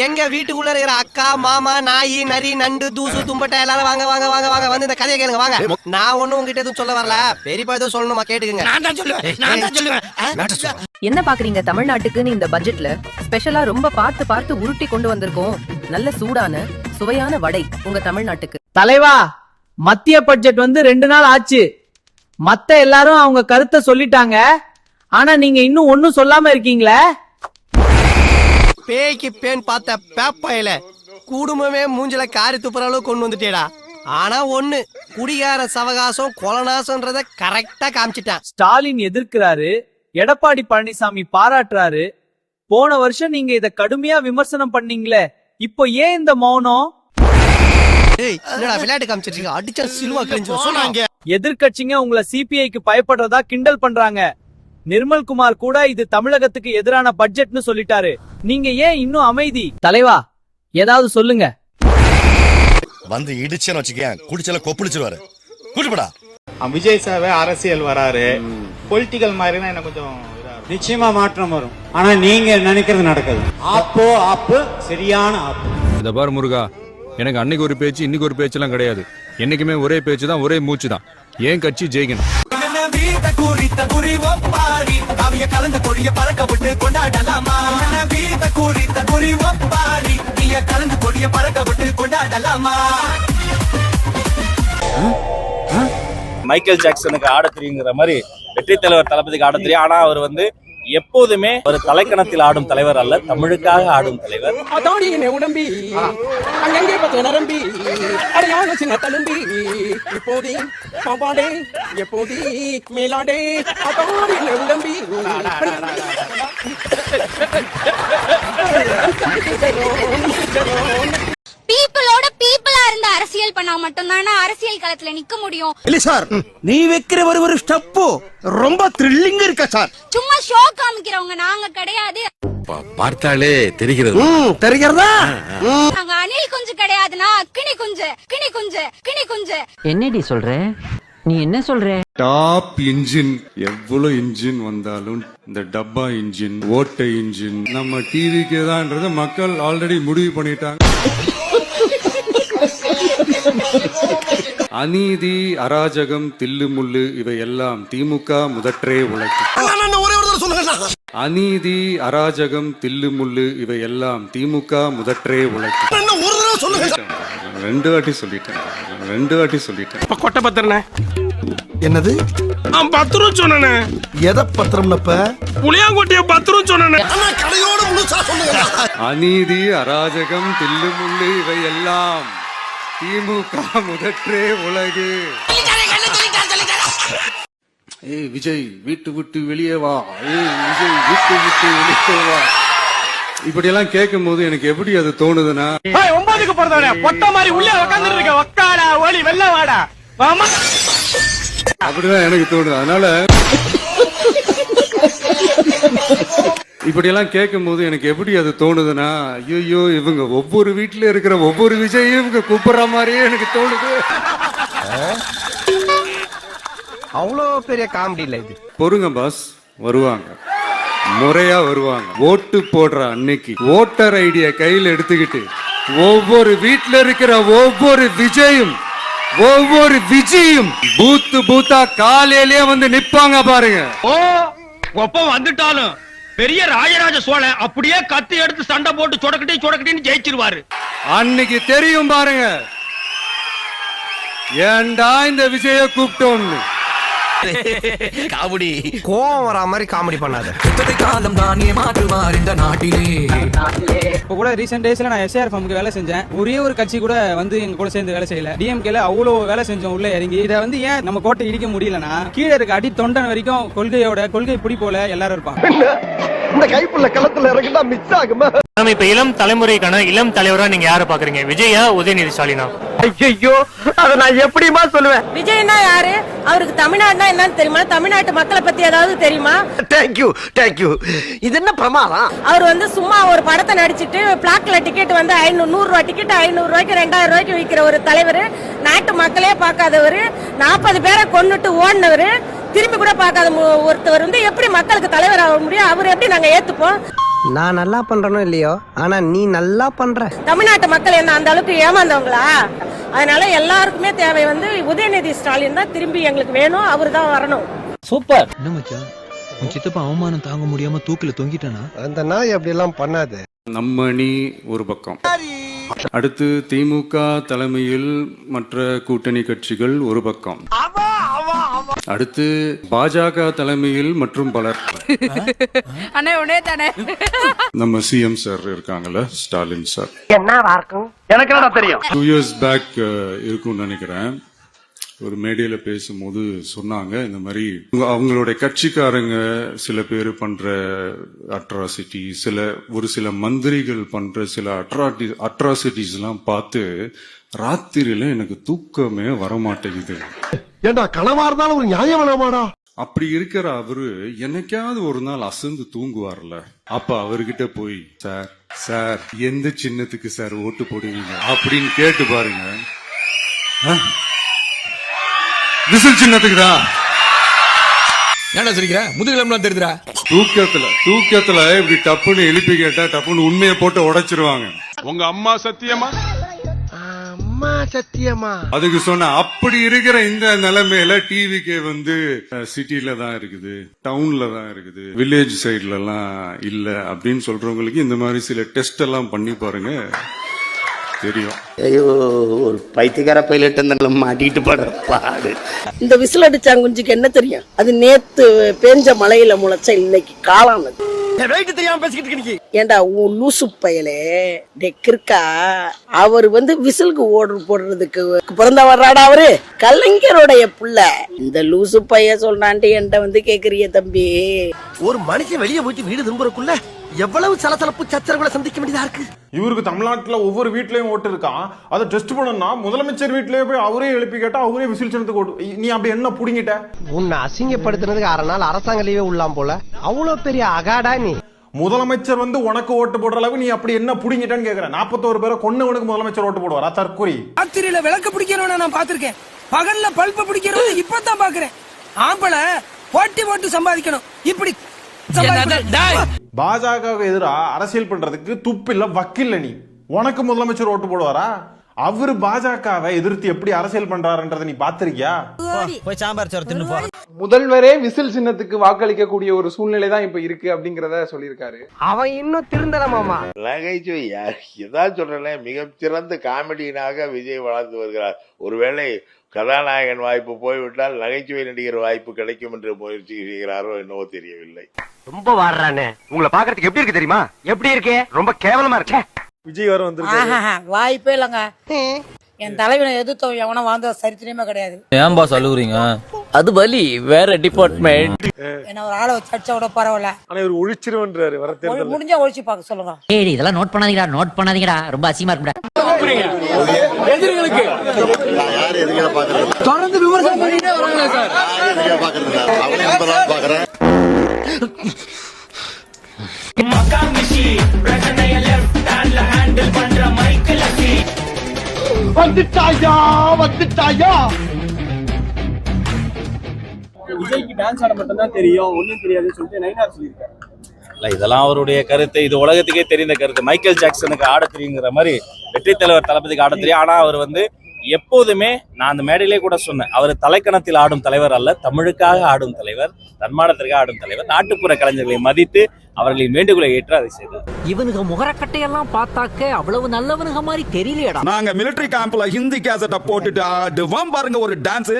எங்க வீட்டுக்குள்ள இருக்கிற அக்கா மாமா நாய் நரி நண்டு தூசு தும்பட்டை எல்லாரும் வாங்க வாங்க வாங்க வாங்க வந்து இந்த கதையை கேளுங்க வாங்க. நான் ஒண்ணும் உங்ககிட்ட எதுவும் சொல்ல வரல. பெரியப்பா எதுவும் சொல்லணுமா? கேட்டுக்குங்க. நான் தான் சொல்லுவேன். நான் தான் சொல்லுவேன். என்ன பாக்குறீங்க? தமிழ்நாட்டுக்குன்னு இந்த பட்ஜெட்ல ஸ்பெஷலா ரொம்ப பார்த்து பார்த்து உருட்டி கொண்டு வந்திருக்கோம். நல்ல சூடான சுவையான வடை உங்க தமிழ்நாட்டுக்கு. தலைவா மத்திய பட்ஜெட் வந்து ரெண்டு நாள் ஆச்சு. மத்த எல்லாரும் அவங்க கருத்தை சொல்லிட்டாங்க. ஆனா நீங்க இன்னும் ஒன்னும் சொல்லாம இருக்கீங்களே? பேய்க்கு பேன் பார்த்த பேப்பாயில குடும்பமே மூஞ்சில காரி துப்புற அளவுக்கு கொண்டு வந்துட்டேடா. ஆனா ஒண்ணு குடிகார சவகாசம் கொலநாசம்ன்றத கரெக்டா காமிச்சிட்டான். ஸ்டாலின் எதிர்க்கிறாரு எடப்பாடி பழனிசாமி பாராட்டுறாரு. போன வருஷம் நீங்க இத கடுமையா விமர்சனம் பண்ணீங்களே இப்போ ஏன் இந்த மௌனம்? ஏய் என்னடா விளையாட்டு காமிச்சிட்டு அடிச்சா சிலுவா கிழிஞ்சு சொன்னாங்க எதிர்க்கட்சிங்க உங்களை சிபிஐக்கு பயப்படுறதா கிண்டல் பண்றாங்க. நிர்மல்குமார் கூட இது தமிழகத்துக்கு எதிரான பட்ஜெட்னு சொல்லிட்டாரு. நீங்க ஏன் இன்னும் அமைதி? தலைவா ஏதாவது சொல்லுங்க. வந்து இடிச்சேன்னு வச்சுக்கேன் குடிச்சல கொப்பளிச்சிருவாரு. கூட்டுப்படா விஜய் சார் அரசியல் வராரு. பொலிட்டிக்கல் மாதிரினா என்ன கொஞ்சம். நிச்சயமா மாற்றம் வரும். ஆனா நீங்க நினைக்கிறது நடக்காது. ஆப்போ ஆப்பு சரியான ஆப்பு. இந்த பாரு முருகா எனக்கு அன்னைக்கு ஒரு பேச்சு இன்னைக்கு ஒரு பேச்செல்லாம் கிடையாது. என்னைக்குமே ஒரே பேச்சு தான் ஒரே மூச்சு தான் ஏன் கட்சி ஜெயிக்கணும்? குறித்த குறி ஒப்பாரி. அவைய கலந்து கொடிய பறக்க கொண்டாடலாமா? வீத குறித்த குறி ஒப்பாரி. நீய கலந்து கொடிய பறக்க கொண்டாடலாமா? மைக்கேல் ஜாக்சனுக்கு ஆட தெரியுங்கிற மாதிரி வெற்றி தலைவர் தளபதிக்கு ஆட தெரியும். ஆனா அவர் வந்து எப்போதுமே ஒரு தலைக்கணத்தில் ஆடும் தலைவர் அல்ல தமிழுக்காக ஆடும் தலைவர். அதாடி உடம்பி. அங்கங்கே பார்த்து நரம்பி அடையாள சின்ன தழும்பி? எப்போதி பாப்பாடே எப்போதி மேலாடே அதாடி உடம்பி? பீப்புளோட பீப்புளா பண்ணா மட்டும்தானே அரசியல் களத்துல நிக்க முடியும்? இல்ல சார். நீ வைக்கிற ஒரு ஒரு ஸ்டெப்பு ரொம்ப த்ரில்லிங் இருக்க சார்? சும்மா ஷோ காமிக்கிறவங்க நாங்க கிடையாது. பார்த்தாலே தெரிகிறது. தெரிகிறதா? நாங்க அணில் குஞ்சு கிடையாதுன்னா கிணி குஞ்சு கிணி குஞ்சு கிணி குஞ்சு. என்னடி சொல்ற? நீ என்ன சொல்ற? டாப் இன்ஜின் எவ்வளவு இன்ஜின் வந்தாலும் இந்த டப்பா இன்ஜின் ஓட்டை இன்ஜின் நம்ம டிவிக்கு தான்ன்றத மக்கள் ஆல்ரெடி முடிவு பண்ணிட்டாங்க. அநீதி அராஜகம் தில்லுமுள்ளு இவை எல்லாம் திமுக முதற்றே உழைக்கும் அநீதி அராஜகம் தில்லுமுள்ளு இவை எல்லாம் திமுக முதற்றே உழைக்கும் ரெண்டு வாட்டி சொல்லிட்டேன். ரெண்டு வாட்டி சொல்லிட்டேன். இப்ப கொட்டை பத்திரனே என்னது? பத்திரம் சொன்னனே. எதை பத்திரம்னப்ப புளியாங்கொட்டிய பத்திரம் சொன்னனே. கடையோட முழுசா சொல்லுங்க அநீதி அராஜகம் தில்லுமுள்ளு இவை எல்லாம் திமுக முதற்றே உலகு. ஏய் விஜய் வீட்டு விட்டு வெளியே வா. ஏய் விஜய் வீட்டு விட்டு வெளியே வா. இப்படி எல்லாம் கேட்கும் போது எனக்கு எப்படி அது தோணுதுன்னா ஒன்பதுக்கு பிறந்தவனே பொட்ட மாதிரி உள்ள உட்கார்ந்து இருக்க. ஒக்காடா ஓலி வெள்ள வாடா. ஆமா அப்படிதான் எனக்கு தோணுது. அதனால இப்படி எல்லாம் கேட்கும் போது எனக்கு எப்படி அது தோணுதுன்னா ஐயோ இவங்க ஒவ்வொரு வீட்டுல இருக்கிற ஒவ்வொரு விஜயும் இவங்க கூப்பிடுற மாதிரியே எனக்கு தோணுது. அவ்வளோ பெரிய காமெடி இல்ல இது. பொறுங்க பாஸ் வருவாங்க. முறையா வருவாங்க. ஓட்டு போடுற அன்னைக்கு ஓட்டர் ஐடிய கையில் எடுத்துக்கிட்டு ஒவ்வொரு வீட்ல இருக்கிற ஒவ்வொரு விஜயும் ஒவ்வொரு விஜயும் பூத்து பூத்தா காலையிலேயே வந்து நிப்பாங்க பாருங்க. ஓ ஒப்ப வந்துட்டாலும் பெரிய ராஜராஜ சோழன் அப்படியே கத்தி எடுத்து சண்டை போட்டு சொடக்கட்டி சொடக்கட்டின்னு ஜெயிச்சிருவாரு. அன்னைக்கு தெரியும் பாருங்க. ஏன்டா இந்த விஜய கூப்பிட்டோன்னு? காமெடி. கோவம் வரா மாதிரி காமெடி பண்ணாத. காலம் தானே மாற்றுவார் இந்த நாட்டிலே. இப்போ கூட ரீசெண்ட் டேஸ்ல நான் எஸ்ஆர் ஃபார்முக்கு வேலை செஞ்சேன். ஒரே ஒரு கட்சி கூட வந்து எங்க கூட சேர்ந்து வேலை செய்யல. டிஎம்கேல அவ்வளோ வேலை செஞ்சோம் உள்ள இறங்கி. இதை வந்து ஏன் நம்ம கோட்டை இடிக்க முடியலன்னா கீழே இருக்க அடி தொண்டன் வரைக்கும் கொள்கையோட கொள்கை பிடி போல எல்லாரும் இருப்பாங்க. இந்த கைப்புள்ள களத்துல இறங்கிட்டா மிஸ் ஆகுமா? நம்ம இப்ப இளம் தலைமுறைக்கான இளம் தலைவரா நீங்க யாரை பாக்குறீங்க? விஜயா உதயநிதி ஸ்டாலினா ஐயோ அத நான் எப்படிமா சொல்லுவேன்? விஜய்னா யாரு? அவருக்கு தமிழ்நாடுனா என்னன்னு தெரியுமா? தமிழ்நாட்டு மக்களை பத்தி ஏதாவது தெரியுமா? தேங்க்யூ தேங்க்யூ இது என்ன பிரமாதம்? அவர் வந்து சும்மா ஒரு படத்தை நடிச்சிட்டு பிளாக்ல டிக்கெட் வந்து ஐநூறு நூறு ரூபாய் டிக்கெட் ஐநூறு ரூபாய்க்கு ரெண்டாயிரம் ரூபாய்க்கு விற்கிற ஒரு தலைவர். நாட்டு மக்களே பார்க்காதவர். நாற்பது பேரை கொன்னுட்டு ஓடினவர். திரும்பி கூட பார்க்காத ஒருத்தவர் வந்து எப்படி மக்களுக்கு தலைவர் ஆக முடியும்? அவர் எப்படி நாங்க ஏத்துப்போம்? நான் நல்லா பண்றனோ இல்லையோ? ஆனா நீ நல்லா பண்ற. தமிழ்நாட்டு மக்கள் என்ன அந்த அளவுக்கு ஏமாந்தவங்களா? அதனால எல்லாருக்குமே தேவை வந்து உதயநிதி ஸ்டாலின் தான் திரும்பி எங்களுக்கு வேணும் அவர் தான் வரணும். சூப்பர். என்ன மச்சான்? உன் சித்தப்பா அவமானம் தாங்க முடியாம தூக்கில தொங்கிட்டானா? அந்த நாய் அப்படி எல்லாம் பண்ணாது. நம்ம அணி ஒரு பக்கம். அடுத்து திமுக தலைமையில் மற்ற கூட்டணி கட்சிகள் ஒரு பக்கம். அடுத்து பாஜக தலைமையில் மற்றும் பலர். அண்ணே உடனே தானே. நம்ம சிஎம் சார் இருக்காங்கல்ல ஸ்டாலின் சார் இருக்கும் எனக்கு என்ன தெரியும்? டூ இயர்ஸ் பேக் இருக்கும்னு நினைக்கிறேன். ஒரு மேடையில பேசும்போது சொன்னாங்க இந்த மாதிரி அவங்க- அவங்களுடைய கட்சிக்காரங்க சில பேர் பண்ற அட்ராசிட்டி சில ஒரு சில மந்திரிகள் பண்ற சில அட்ராட்டி அட்ராசிட்டிஸ் எல்லாம் பார்த்து ராத்திரியில எனக்கு தூக்கமே வர மாட்டேங்குது ஏண்டா கனவா இருந்தாலும் ஒரு நியாயம் வேணாமாடா? அப்படி இருக்கிற அவரு என்னைக்காவது ஒரு நாள் அசந்து தூங்குவார்ல. அப்ப அவர்கிட்ட போய் சார் சார் எந்த சின்னத்துக்கு சார் ஓட்டு போடுவீங்க? அப்படின்னு கேட்டு பாருங்க? விசில் சின்னத்துக்கு தான் ஏன்டா சிரிக்கிற? முதுகிலம்லாம் தெரியுதுடா. தூக்கத்துல தூக்கத்துல இப்படி டப்புன்னு எழுப்பி கேட்டா டப்புன்னு உண்மையை போட்டு உடைச்சிருவாங்க. உங்க அம்மா சத்தியமா? சத்தியமா? அதுக்கு சொன்ன அப்படி இருக்கிற இந்த நிலைமையில டிவிக்கே வந்து சிட்டில தான் இருக்குது டவுன்ல தான் இருக்குது வில்லேஜ் சைடுல எல்லாம் இல்ல அப்படின்னு சொல்றவங்களுக்கு இந்த மாதிரி சில டெஸ்ட் எல்லாம் பண்ணி பாருங்க. தெரியும். ஐயோ ஒரு பைத்தியக்கார பைலட் மாட்டிட்டு படுற பாடு. இந்த விசில் அடிச்சாங்க குஞ்சுக்கு என்ன தெரியும்? அது நேத்து பேஞ்ச மழையில முளைச்ச இன்னைக்கு காளானது. தெரியாம பேசிக்கிட்டு இருக்கீங்க ஏண்டா உன் லூசு பயலே? டெக் இருக்கா அவர் வந்து விசிலுக்கு ஓர்டர் போடுறதுக்கு பிறந்த வர்றாடா அவரு? கலைஞருடைய புள்ள. இந்த லூசு பைய சொல்றான்ட்டு என்கிட்ட வந்து கேக்குறிய தம்பி. ஒரு மனுஷன் வெளியே போயிட்டு வீடு திரும்புறக்குள்ள எவ்வளவு சலசலப்பு சச்சரவுகளை சந்திக்க வேண்டியதா இருக்கு? இவருக்கு தமிழ்நாட்டுல ஒவ்வொரு வீட்லயும் ஓட்டு இருக்கான் அதை டெஸ்ட் பண்ணணும்னா முதலமைச்சர் வீட்லயே போய் அவரே எழுப்பி கேட்டா அவரே விசில் சின்னத்துக்கு ஓட்டு நீ அப்படி என்ன புடிங்கிட்ட? உன்னை அசிங்கப்படுத்துனதுக்கு அரை நாள் அரசாங்க லீவே உள்ளாம் போல. அவ்வளவு பெரிய அகாடா நீ. முதலமைச்சர் வந்து உனக்கு ஓட்டு போடுற அளவுக்கு நீ அப்படி என்ன புடிங்கிட்டேன்னு கேக்குறேன் நாற்பத்தோரு பேரை கொன்னவனுக்கு முதலமைச்சர் ஓட்டு போடுவாரா? தற்கொலை. ராத்திரியில விளக்க பிடிக்கிறவன நான் பாத்திருக்கேன் பகல்ல பல்ப பிடிக்கிறவன இப்பதான் பாக்குறேன் ஆம்பளை போட்டி போட்டு சம்பாதிக்கணும். இப்படி பாஜகவுக்கு எதிரா அரசியல் பண்றதுக்கு துப்பில்ல வக்கில்ல நீ. உனக்கு முதலமைச்சர் ஓட்டு போடுவாரா? அவரு பாஜகவை எதிர்த்து எப்படி அரசியல் பண்றாருன்றதை நீ பாத்திருக்கியா போய் சாம்பார் சோறு தின்னு முதல்வரே விசில் சின்னத்துக்கு வாக்களிக்க கூடிய ஒரு சூழ்நிலை தான் இப்ப இருக்கு அப்படிங்கறத சொல்லியிருக்காரு. அவன் இன்னும் திருந்தல மாமா. நகைச்சுவை ஏதாவது சொல்றேன்? மிகச்சிறந்த காமெடியனாக விஜய் வளர்ந்து வருகிறார். ஒருவேளை கதாநாயகன் வாய்ப்பு போய்விட்டால் நகைச்சுவை நடிகர் வாய்ப்பு கிடைக்கும் என்று முயற்சி செய்கிறாரோ என்னவோ தெரியவில்லை. ரொம்ப வாடுறானே. உங்களை பாக்குறதுக்கு எப்படி இருக்கு தெரியுமா? எப்படி இருக்கே? ரொம்ப கேவலமா இருக்கே. விஜய் வர வந்திருக்காரு. வாய்ப்பே இல்லைங்க. என் தலைவனை எதிர்த்தோம் எவனும் வாழ்ந்த சரித்திரமே கிடையாது. ஏன் பாஸ் அழுகுறீங்க? அது வலி வேற டிபார்ட்மெண்ட் என்ன ஒரு ஆளை வச்சு அடிச்சா கூட பரவாயில்ல. ஆனா இவர் ஒழிச்சிருவன்றாரு வர தேர்தல் முடிஞ்சா ஒழிச்சு பார்க்க சொல்லுங்க. ஏய் இதெல்லாம் நோட் பண்ணாதீங்கடா நோட் பண்ணாதீங்கடா. ரொம்ப அசிங்கமா இருக்குடா பாக்குறது தொடர்ந்து விமர்சனம் பண்ணிட்டே வராங்க சார். வந்துட்டாயா வந்துட்டாயா? விஜய்க்கு டான்ஸ் ஆட மட்டும் தான் தெரியும் ஒண்ணும் தெரியாதுன்னு சொல்லிட்டு நைனார் சொல்லியிருக்காரு. இல்ல இதெல்லாம் அவருடைய கருத்து. இது உலகத்துக்கே தெரிந்த கருத்து. மைக்கேல் ஜாக்சனுக்கு ஆட தெரியுங்கிற மாதிரி வெற்றி தலைவர் தளபதிக்கு ஆட தெரியும். ஆனா அவர் வந்து எப்போதுமே நான் அந்த மேடையிலே கூட சொன்னேன் அவர் தலைக்கணத்தில் ஆடும் தலைவர் அல்ல தமிழுக்காக ஆடும் தலைவர் தன்மானத்திற்காக ஆடும் தலைவர் நாட்டுப்புற கலைஞர்களை மதித்து அவர்களின் வேண்டுகோளை ஏற்று அதை செய்தார். இவனுக்கு முகரக்கட்டையெல்லாம் பார்த்தாக்க அவ்வளவு நல்லவனுங்க மாதிரி தெரியலையடா. நாங்க மிலிட்டரி கேம்ப்ல ஹிந்தி கேசட்ட போட்டுட்டு ஆடுவோம் பாருங்க ஒரு டான்ஸ்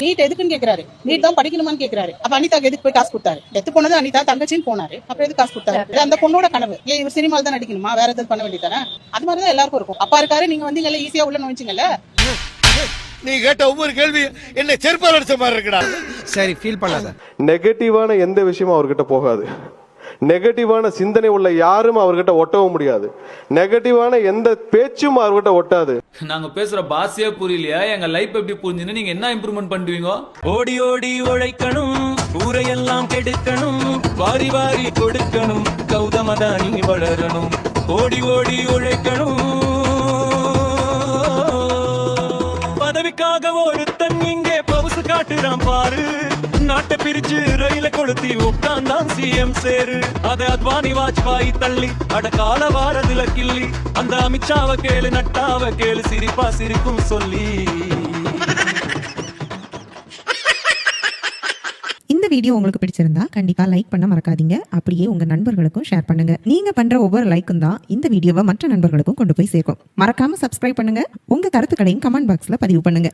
நீட் எதுக்குன்னு கேக்குறாரு. நீட் தான் படிக்கணுமான்னு கேக்குறாரு. அப்ப அனிதாக்கு எதுக்கு போய் காசு கொடுத்தாரு? எத்து போனது அனிதா தங்கச்சின்னு போனாரு. அப்புறம் எதுக்கு காசு கொடுத்தாரு? இது அந்த பொண்ணோட கனவு. ஏன் இவர் சினிமால தான் நடிக்கணுமா? வேற எதுவும் பண்ண வேண்டியதானே அது மாதிரி தான் எல்லாருக்கும் இருக்கும். அப்பா இருக்காரு நீங்க வந்தீங்கல்ல ஈஸியா உள்ள நுழைச்சிங்கல்ல நீ கேட்ட ஒவ்வொரு கேள்வி என்ன செருப்பால் அடிச்ச மாதிரி இருக்குடா. சரி ஃபீல் பண்ணாத. நெகட்டிவான எந்த விஷயமும் அவர்கிட்ட போகாது. நெகட்டிவான சிந்தனை உள்ள யாரும் அவர்கிட்ட ஒட்டவும் முடியாது. நெகட்டிவான எந்த பேச்சும் அவர்கிட்ட ஒட்டாது. நாங்க பேசுற பாஷையே புரியலையா? எங்க லைஃப் எப்படி புரிஞ்சுன்னு நீங்க என்ன இம்ப்ரூவ்மெண்ட் பண்ணுவீங்க ஓடி ஓடி உழைக்கணும் ஊரையெல்லாம் கெடுக்கணும் வாரி வாரி கொடுக்கணும் கௌதமதானி வளரணும். ஓடி ஓடி உழைக்கணும். பதவிக்காக ஒருத்தன் இங்கே பவுசுக்காக பாரு. நாட்டை பிரிச்சு ரயில கொளுத்தி உட்கார்ந்தான் சிஎம் சேரு. அத அத்வானி வாஜ்பாய் தள்ளி அட கால வாரதுல கிள்ளி. அந்த அமித்ஷாவ கேளு நட்டாவ கேளு சிரிப்பா சிரிக்கும் சொல்லி. இந்த வீடியோ உங்களுக்கு பிடிச்சிருந்தா கண்டிப்பா லைக் பண்ண மறக்காதீங்க. அப்படியே உங்க நண்பர்களுக்கும் ஷேர் பண்ணுங்க. நீங்க பண்ற ஒவ்வொரு லைக்கும் தான் இந்த வீடியோவை மற்ற நண்பர்களுக்கும் கொண்டு போய் சேர்க்கும். மறக்காம சப்ஸ்கிரைப் பண்ணுங்க. உங்க கருத்துக்களையும் கமெண்ட் பாக்ஸ்ல பதிவு பண்ணுங்க.